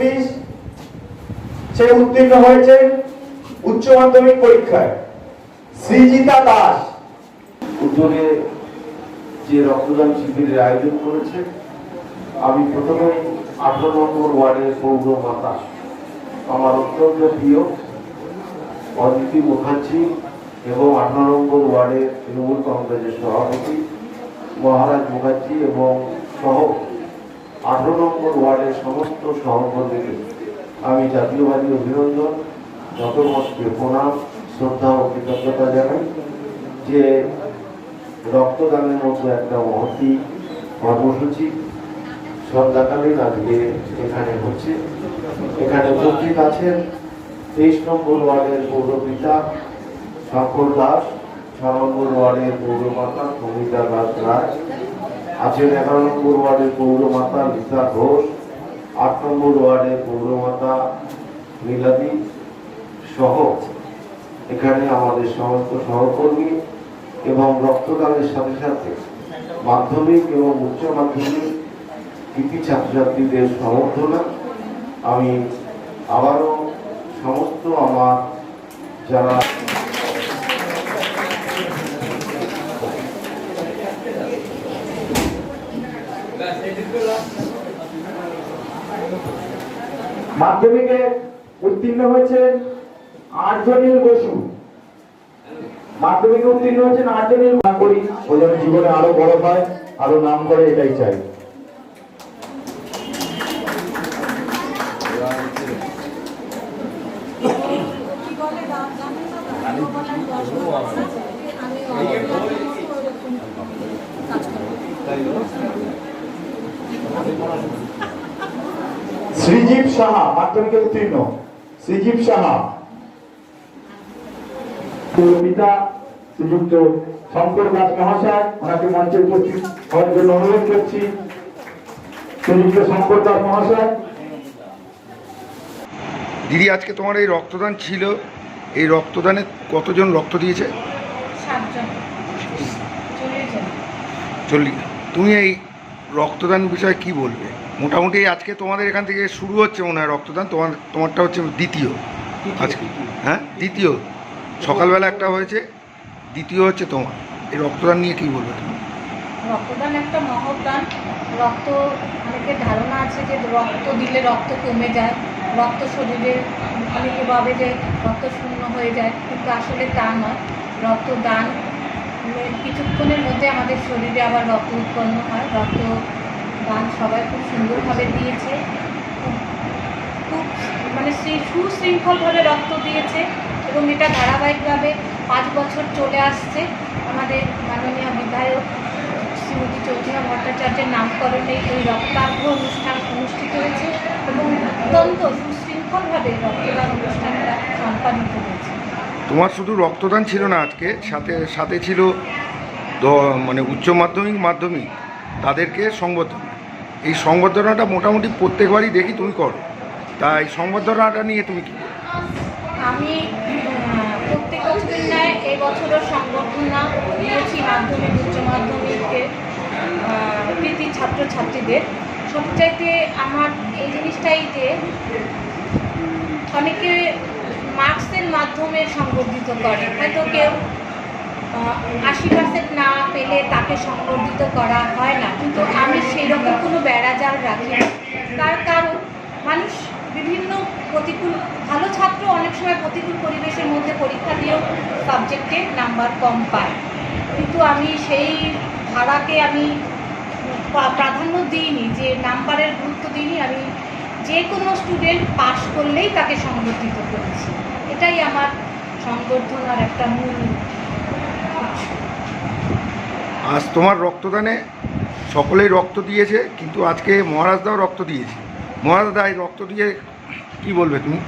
চব্বিশ সে উত্তীর্ণ হয়েছেন উচ্চ মাধ্যমিক পরীক্ষায়। শ্রীজিতা দাস। উদ্যোগে যে রক্তদান শিবিরের আয়োজন করেছে, আমি প্রথমে আঠারো নম্বর ওয়ার্ডের পৌর মাতা। আমার অত্যন্ত প্রিয় অদিতি মুখার্জি এবং আঠারো নম্বর ওয়ার্ডের তৃণমূল কংগ্রেসের সভাপতি মহারাজ মুখার্জি এবং সহ আঠারো নম্বর ওয়ার্ডের সমস্ত সহকর্মীকে আমি জাতীয়বাদী অভিনন্দন নতমস্তকে প্রণাম, শ্রদ্ধা ও কৃতজ্ঞতা জানাই যে রক্তদানের মতো একটা মহতি কর্মসূচি সন্ধ্যাকালীন আজকে এখানে হচ্ছে। এখানে উপস্থিত আছেন তেইশ নম্বর ওয়ার্ডের পৌরপিতা শঙ্কর দাস ছ নম্বর ওয়ার্ডের পৌরমাতা সমিতা দাস রায় আছেন এগারো নম্বর ওয়ার্ডের পৌরমাতা লিসা ঘোষ আট নম্বর ওয়ার্ডের পৌরমাতা নীলাদি সহ এখানে আমাদের সমস্ত সহকর্মী এবং রক্তদানের সাথে সাথে মাধ্যমিক এবং উচ্চ মাধ্যমিক কৃতি ছাত্রছাত্রীদের সমর্থনা। আমি আবারও সমস্ত আমার যারা মাধ্যমিকে উত্তীর্ণ হয়েছেন আর্জনীল বসু। মাধ্যমিকে উত্তীর্ণ হয়েছেন আর্জনীল না করি ও যেন জীবনে আরও বড় হয়, আরও নাম করে এটাই চাই। শ্রীজীব সাহা মাধ্যমিকে উত্তীর্ণ। শ্রীজীব সাহা। পিতা শ্রীযুক্ত শঙ্কর দাস মহাশয় ওনাকে মঞ্চে উপস্থিত হওয়ার জন্য অনুরোধ করছি। শ্রীযুক্ত শঙ্কর দাস মহাশয়। দিদি আজকে তোমার এই রক্তদান ছিল। এই রক্তদানে কতজন রক্ত দিয়েছে? চল্লিশ তুমি এই রক্তদান বিষয়ে কি বলবে? মোটামুটি আজকে তোমাদের এখান থেকে শুরু হচ্ছে মনে হয় রক্তদান তোমার তোমারটা হচ্ছে দ্বিতীয়। আজকে। হ্যাঁ? দ্বিতীয়। সকালবেলা একটা হয়েছে দ্বিতীয় হচ্ছে তোমার। এই রক্তদান নিয়ে কি বলবে তুমি? রক্তদান একটা মহদান রক্ত অনেকের ধারণা আছে যে রক্ত দিলে রক্ত কমে যায় রক্ত শরীরে অনেকে ভাবে যে রক্ত শূন্য হয়ে যায় কিন্তু আসলে তা নয়। রক্তদান কিছুক্ষণের মধ্যে আমাদের শরীরে আবার রক্ত উৎপন্ন হয়। রক্ত দান সবাই খুব সুন্দরভাবে দিয়েছে। খুব- মানে সেই সুশৃঙ্খলভাবে রক্ত দিয়েছে এবং এটা ধারাবাহিকভাবে পাঁচ বছর চলে আসছে। আমাদের মাননীয় বিধায়ক শ্রীমতী চৌধুরী ভট্টাচার্যের নামকরণে এই রক্তার্ঘ অনুষ্ঠান অনুষ্ঠিত হয়েছে এবং অত্যন্ত সুশৃঙ্খলভাবে রক্তদান অনুষ্ঠানটা সম্পাদিত হয়েছে। তোমার শুধু রক্তদান ছিল না আজকে, সাথে সাথে ছিল মানে উচ্চ মাধ্যমিক মাধ্যমিক, তাদেরকে সংবর্ধনা। এই সংবর্ধনাটা মোটামুটি প্রত্যেকবারই দেখি তুমি করো। তা এই সংবর্ধনাটা নিয়ে তুমি কি আমি প্রত্যেক বছরের ন্যায় এই বছরও সংবর্ধনা দিয়েছি মাধ্যমিক, উচ্চ মাধ্যমিকের কৃতি ছাত্রছাত্রীদের। সবচাইতে আমার এই জিনিসটাই যে, অনেকে মার্কসের মাধ্যমে সংবর্ধিত করে। হয়তো কেউ আশি পার্সেন্ট না পেলে তাকে সংবর্ধিত করা হয় না। কিন্তু আমি সেই রকম কোনো বেড়াজাল রাখি তার কারণ, মানুষ বিভিন্ন প্রতিকূল, ভালো ছাত্র অনেক সময় প্রতিকূল পরিবেশের মধ্যে পরীক্ষা দিয়েও সাবজেক্টে নাম্বার কম পায়। কিন্তু আমি সেই ধারাকে আমি প্রাধান্য দিইনি, যে নাম্বারের গুরুত্ব দিইনি। আমি যে কোনো স্টুডেন্ট পাশ করলেই তাকে সংবর্ধিত করেছি। আমার সংবর্ধনার একটা মূল আজ তোমার রক্তদানে সকলেই রক্ত দিয়েছে কিন্তু আজকে মহারাজদাও রক্ত দিয়েছে। মহারাজদা এই রক্ত দিয়ে কি বলবে তুমি?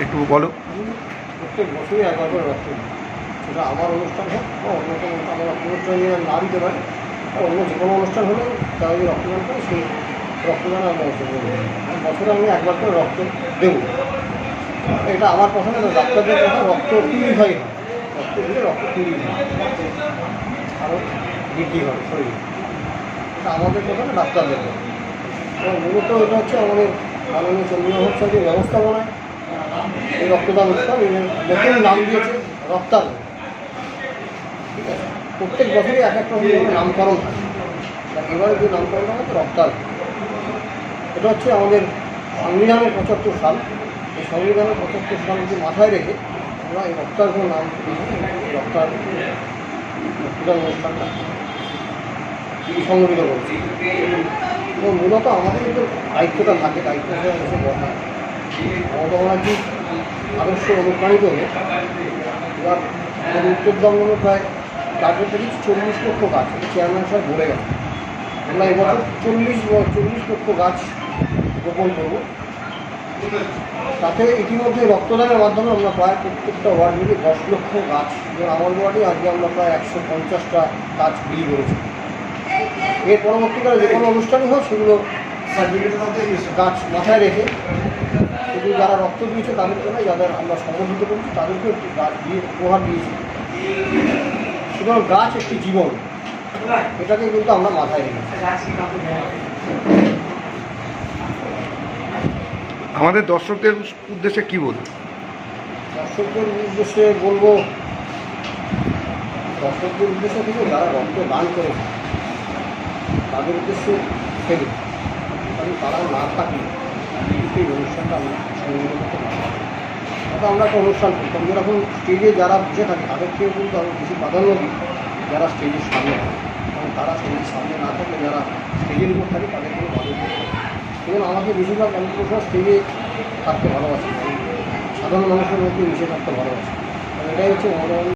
একটু বলো। প্রত্যেক বছরই একবার করে রক্ত দিই। সেটা আমার অনুষ্ঠান হোক বা অন্য কোনো আমার রক্ত অনুষ্ঠান নিয়ে না দিতে পারি অন্য যে কোনো অনুষ্ঠান তারা যদি রক্তদান করে সেই রক্তদান আমি অংশগ্রহণ করি বছরে আমি একবার করে রক্ত দেবো। এটা আমার পছন্দ না ডাক্তারদের কথা রক্ত পিউরিফাই হয় রক্ত দিলে রক্ত পিউরিফাই হয়। আরও বৃদ্ধি হয়, শরীরে। এটা আমাদের কথা না ডাক্তারদের কথা এবং মূলত এটা হচ্ছে আমাদের মাননীয় চন্দ্রবাবু সাহেবের ব্যবস্থাপনায়। এই রক্তদান এর নতুন নাম দিয়েছে রক্তার ঠিক আছে? প্রত্যেক বছরই এক একটা করে নামকরণ তা এবারে যে নামকরণ হচ্ছে রক্তার এটা হচ্ছে আমাদের সংবিধানের পঁচাত্তর সাল। সংবিধানের পঁচাত্তর সালকে মাথায় রেখে আমরা এই রক্তার নাম রক্তদান অনুষ্ঠানটা সংগঠিত করছি এবং মূলত আমাদের যে দায়িত্বটা থাকে দায়িত্ব হচ্ছে বলা মমতা ব্যানার্জি আদর্শ অনুপ্রাণিত হয়ে এবার আমাদের উত্তরবঙ্গ প্রায় টার্গেট থেকে চল্লিশ লক্ষ গাছ চেয়ারম্যান সাহেব বলে গেছে আমরা এবছর চল্লিশ চল্লিশ লক্ষ গাছ রোপণ করব। তাতে ইতিমধ্যে রক্তদানের মাধ্যমে আমরা প্রায় প্রত্যেকটা ওয়ার্ড মিলে দশ লক্ষ গাছ আমার ওয়ার্ডে আজকে আমরা প্রায় একশো পঞ্চাশটা গাছ বিলি করেছি। এর পরবর্তীকালে যে কোনো অনুষ্ঠানই হোক, সেগুলো গাছ মাথায় রেখে শুধু যারা রক্ত দিয়েছে তাদের নয় যাদের আমরা সম্বোধিত করছি তাদেরকে একটি গাছ দিয়ে উপহার দিয়েছি। সুতরাং গাছ একটি জীবন। এটাকে কিন্তু আমরা মাথায় রেখেছি। আমাদের দর্শকদের উদ্দেশ্যে কি বলব দর্শকদের উদ্দেশ্যে বলব, দর্শকদের উদ্দেশ্যে থেকে যারা রক্ত দান করে, তাদের উদ্দেশ্যে থেকে কারণ তারা না থাকলে কিন্তু এই অনুষ্ঠানটা আমরা না। আমরা একটা অনুষ্ঠান করতাম যেরকম স্টেজে যারা বসে থাকে, তাদেরকেও কিন্তু আমি বেশি প্রাধান্য দিই, যারা স্টেজের সামনে থাকে কারণ তারা স্টেজের সামনে না থাকলে, যারা স্টেজের উপর থাকে, তাদের কোনো না। এবং আমাকে বেশিরভাগ প্রশ্ন স্টেজে থাকতে ভালোবাসে। সাধারণ মানুষের মধ্যে মিশে থাকতে ভালোবাসে। এটাই হচ্ছে